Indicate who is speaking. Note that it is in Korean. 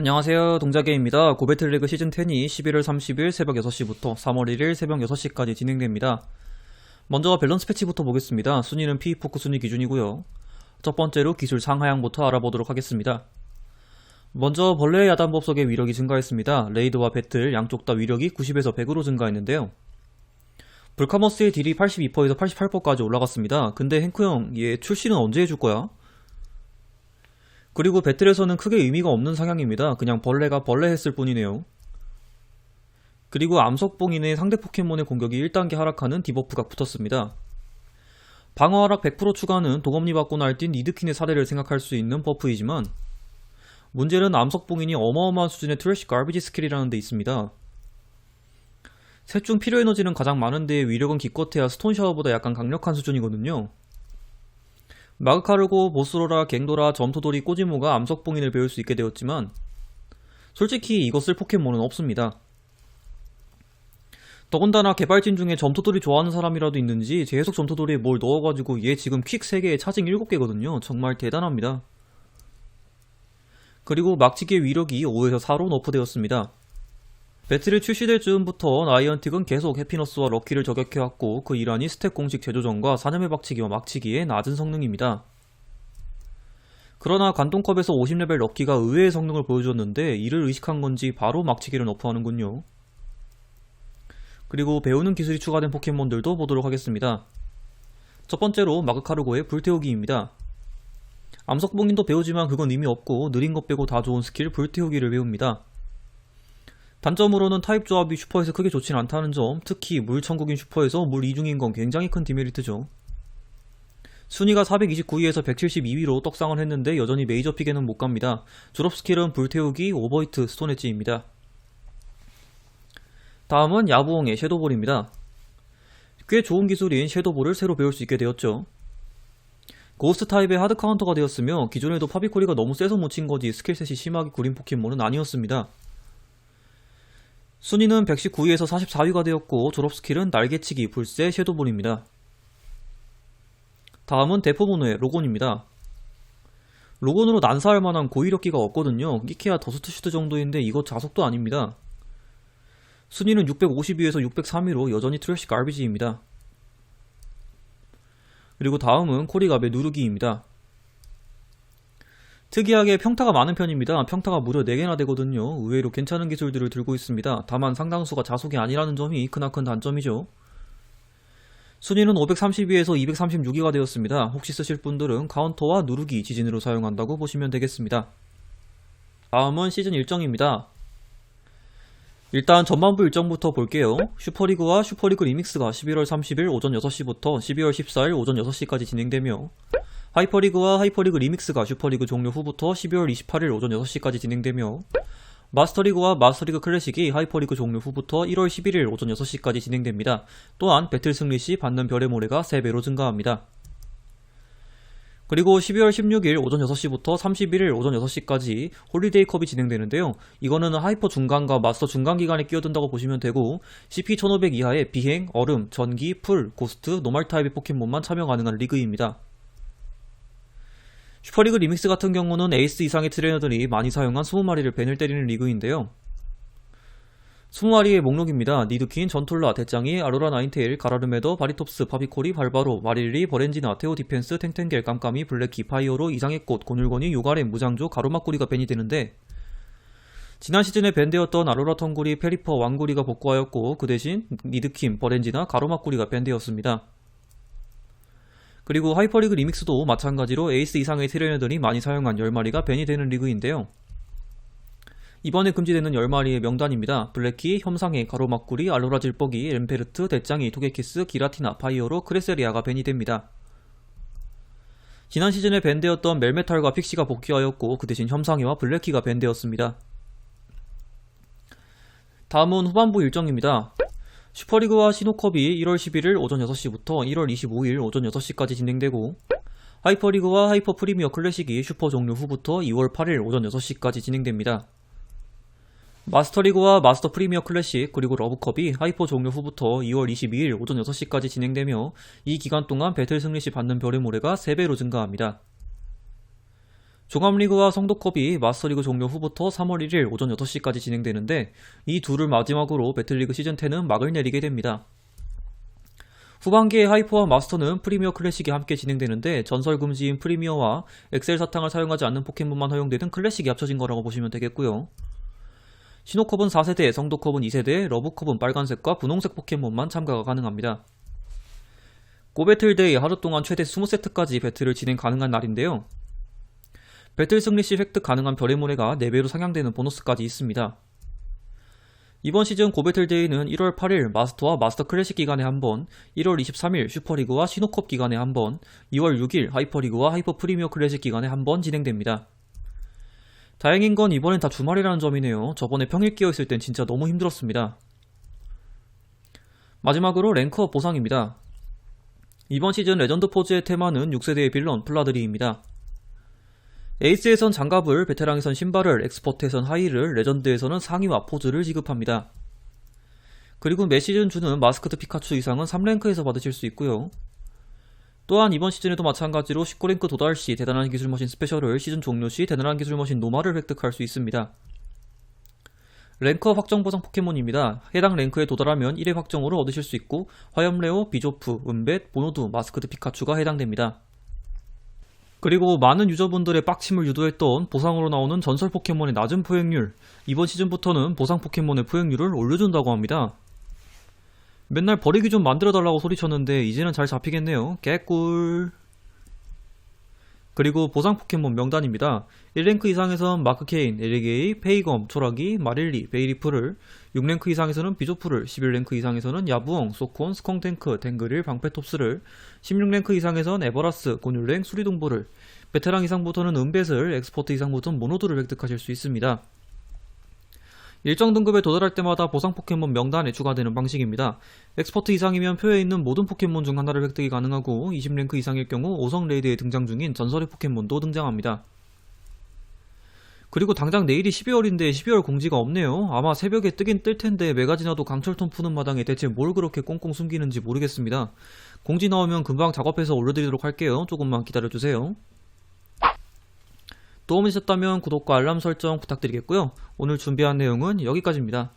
Speaker 1: 안녕하세요. 동자게입니다. 고배틀리그 시즌10이 11월 30일 새벽 6시부터 3월 1일 새벽 6시까지 진행됩니다. 먼저 밸런스 패치부터 보겠습니다. 순위는 P포크 순위 기준이고요. 첫 번째로 기술 상하향부터 알아보도록 하겠습니다. 먼저 벌레의 야단법석의 위력이 증가했습니다. 레이드와 배틀 양쪽 다 위력이 90에서 100으로 증가했는데요. 불카머스의 딜이 82%에서 88%까지 올라갔습니다. 근데 행크 형, 얘 출시는 언제 해줄 거야? 그리고 배틀에서는 크게 의미가 없는 상향입니다. 그냥 벌레가 벌레 했을 뿐이네요. 그리고 암석봉인의 상대 포켓몬의 공격이 1단계 하락하는 디버프가 붙었습니다. 방어 하락 100% 추가는 도검니 받고 날뛴 니드킨의 사례를 생각할 수 있는 버프이지만 문제는 암석봉인이 어마어마한 수준의 트래쉬 갈비지 스킬이라는 데 있습니다. 셋 중 필요 에너지는 가장 많은데 위력은 기껏해야 스톤 샤워보다 약간 강력한 수준이거든요. 마그카르고, 보스로라, 갱도라, 점토돌이, 꼬지모가 암석봉인을 배울 수 있게 되었지만 솔직히 쓸 포켓몬은 없습니다. 더군다나 개발진 중에 점토돌이 좋아하는 사람이라도 있는지 계속 점토돌이에 뭘 넣어가지고 얘 지금 퀵 3개에 차징 7개거든요. 정말 대단합니다. 그리고 막치기의 위력이 5에서 4로 너프되었습니다. 배틀이 출시될 즈음부터 나이언틱은 계속 해피너스와 럭키를 저격해왔고 그 일환이 스택 공식 제조전과 사념의 박치기와 막치기의 낮은 성능입니다. 그러나 관동컵에서 50레벨 럭키가 의외의 성능을 보여줬는데 이를 의식한 건지 바로 막치기를 너프하는군요. 그리고 배우는 기술이 추가된 포켓몬들도 보도록 하겠습니다. 첫 번째로 마그카르고의 불태우기입니다. 암석봉인도 배우지만 그건 의미 없고 느린 것 빼고 다 좋은 스킬 불태우기를 배웁니다. 단점으로는 타입 조합이 슈퍼에서 크게 좋진 않다는 점, 특히 물 천국인 슈퍼에서 물 이중인 건 굉장히 큰 디메리트죠. 순위가 429위에서 172위로 떡상을 했는데 여전히 메이저 픽에는 못 갑니다. 졸업 스킬은 불태우기, 오버히트, 스톤 엣지입니다. 다음은 야부홍의 섀도볼입니다. 꽤 좋은 기술인 섀도볼을 새로 배울 수 있게 되었죠. 고스트 타입의 하드 카운터가 되었으며 기존에도 파비코리가 너무 세서 못친 거지 스킬셋이 심하게 구린 포켓몬은 아니었습니다. 순위는 119위에서 44위가 되었고 졸업 스킬은 날개치기, 불새, 섀도볼입니다. 다음은 대포모노의 로곤입니다. 로곤으로 난사할 만한 고위력기가 없거든요. 끼케야 더스트 슈트 정도인데 이거 자석도 아닙니다. 순위는 652에서 603위로 여전히 트래시 갈비지입니다. 그리고 다음은 코리갑의 누르기입니다. 특이하게 평타가 많은 편입니다. 평타가 무려 4개나 되거든요. 의외로 괜찮은 기술들을 들고 있습니다. 다만 상당수가 자속이 아니라는 점이 크나큰 단점이죠. 순위는 532에서 236위가 되었습니다. 혹시 쓰실 분들은 카운터와 누르기 지진으로 사용한다고 보시면 되겠습니다. 다음은 시즌 일정입니다. 일단 전반부 일정부터 볼게요. 슈퍼리그와 슈퍼리그 리믹스가 11월 30일 오전 6시부터 12월 14일 오전 6시까지 진행되며 하이퍼리그와 하이퍼리그 리믹스가 슈퍼리그 종료 후부터 12월 28일 오전 6시까지 진행되며 마스터리그와 마스터리그 클래식이 하이퍼리그 종료 후부터 1월 11일 오전 6시까지 진행됩니다. 또한 배틀 승리 시 받는 별의 모래가 3배로 증가합니다. 그리고 12월 16일 오전 6시부터 31일 오전 6시까지 홀리데이 컵이 진행되는데요. 이거는 하이퍼 중간과 마스터 중간 기간에 끼어든다고 보시면 되고 CP 1500 이하의 비행, 얼음, 전기, 풀, 고스트, 노말 타입의 포켓몬만 참여 가능한 리그입니다. 슈퍼리그 리믹스 같은 경우는 에이스 이상의 트레이너들이 많이 사용한 20마리를 벤을 때리는 리그인데요. 20마리의 목록입니다. 니드킨, 전툴라, 대짱이, 아로라 나인테일, 가라르메더, 바리톱스, 파비코리, 발바로, 마릴리, 버렌지나, 테오 디펜스, 탱탱겔, 깜깜이, 블랙키, 파이어로, 이상의 꽃, 곤율건이, 요가렘, 무장조, 가로막구리가 벤이 되는데 지난 시즌에 밴되었던 아로라 텅구리, 페리퍼, 왕구리가 복구하였고 그 대신 니드킨, 버렌지나, 가로막구리가 밴되었습니다. 그리고 하이퍼리그 리믹스도 마찬가지로 에이스 이상의 트레이너들이 많이 사용한 10마리가 벤이 되는 리그인데요. 이번에 금지되는 10마리의 명단입니다. 블랙키, 혐상의 가로막구리, 알로라 질뻑이, 램페르트, 대짱이, 토게키스, 기라티나, 파이어로, 크레세리아가 벤이 됩니다. 지난 시즌에 밴되었던 멜메탈과 픽시가 복귀하였고 그 대신 혐상이와 블랙키가 밴되었습니다. 다음은 후반부 일정입니다. 슈퍼리그와 시노컵이 1월 11일 오전 6시부터 1월 25일 오전 6시까지 진행되고 하이퍼리그와 하이퍼 프리미어 클래식이 슈퍼 종료 후부터 2월 8일 오전 6시까지 진행됩니다. 마스터리그와 마스터 프리미어 클래식 그리고 러브컵이 하이퍼 종료 후부터 2월 22일 오전 6시까지 진행되며 이 기간 동안 배틀 승리 시 받는 별의 모래가 3배로 증가합니다. 종합리그와 성도컵이 마스터리그 종료 후부터 3월 1일 오전 6시까지 진행되는데 이 둘을 마지막으로 배틀리그 시즌10은 막을 내리게 됩니다. 후반기에 하이퍼와 마스터는 프리미어 클래식이 함께 진행되는데 전설 금지인 프리미어와 엑셀 사탕을 사용하지 않는 포켓몬만 허용되는 클래식이 합쳐진 거라고 보시면 되겠고요. 신호컵은 4세대, 성도컵은 2세대, 러브컵은 빨간색과 분홍색 포켓몬만 참가가 가능합니다. 고배틀데이 하루 동안 최대 20세트까지 배틀을 진행 가능한 날인데요. 배틀 승리 시 획득 가능한 별의 모래가 4배로 상향되는 보너스까지 있습니다. 이번 시즌 고배틀데이는 1월 8일 마스터와 마스터 클래식 기간에 한 번, 1월 23일 슈퍼리그와 신호컵 기간에 한 번, 2월 6일 하이퍼리그와 하이퍼 프리미어 클래식 기간에 한 번 진행됩니다. 다행인 건 이번엔 다 주말이라는 점이네요. 저번에 평일 끼어 있을 땐 진짜 너무 힘들었습니다. 마지막으로 랭크업 보상입니다. 이번 시즌 레전드 포즈의 테마는 6세대의 빌런 플라드리입니다. 에이스에선 장갑을, 베테랑에선 신발을, 엑스퍼트에선 하이를, 레전드에서는 상의와 포즈를 지급합니다. 그리고 매 시즌 주는 마스크트 피카츄 이상은 3랭크에서 받으실 수 있고요. 또한 이번 시즌에도 마찬가지로 19랭크 도달 시 대단한 기술머신 스페셜을 시즌 종료 시 대단한 기술머신 노마를 획득할 수 있습니다. 랭크업 확정 보상 포켓몬입니다. 해당 랭크에 도달하면 1회 확정으로 얻으실 수 있고 화염레오, 비조프, 은벳, 보노두, 마스크트 피카츄가 해당됩니다. 그리고 많은 유저분들의 빡침을 유도했던 보상으로 나오는 전설 포켓몬의 낮은 포획률 이번 시즌부터는 보상 포켓몬의 포획률을 올려준다고 합니다. 맨날 버리기 좀 만들어달라고 소리쳤는데 이제는 잘 잡히겠네요. 개꿀. 그리고 보상 포켓몬 명단입니다. 1랭크 이상에선 마크케인, 에리게이, 페이검, 초라기, 마릴리, 베이리프를 6랭크 이상에서는 비조프를 11랭크 이상에서는 야부엉, 소콘, 스컹탱크, 댕그릴, 방패톱스를 16랭크 이상에선 에버라스, 곤율랭, 수리동부를 베테랑 이상부터는 은벳을, 엑스포트 이상부터는 모노드를 획득하실 수 있습니다. 일정 등급에 도달할 때마다 보상 포켓몬 명단에 추가되는 방식입니다. 엑스퍼트 이상이면 표에 있는 모든 포켓몬 중 하나를 획득이 가능하고 20랭크 이상일 경우 5성 레이드에 등장 중인 전설의 포켓몬도 등장합니다. 그리고 당장 내일이 12월인데 12월 공지가 없네요. 아마 새벽에 뜨긴 뜰 텐데 메가지나도 강철통 푸는 마당에 대체 뭘 그렇게 꽁꽁 숨기는지 모르겠습니다. 공지 나오면 금방 작업해서 올려드리도록 할게요. 조금만 기다려주세요. 도움이 되셨다면 구독과 알람 설정 부탁드리겠고요. 오늘 준비한 내용은 여기까지입니다.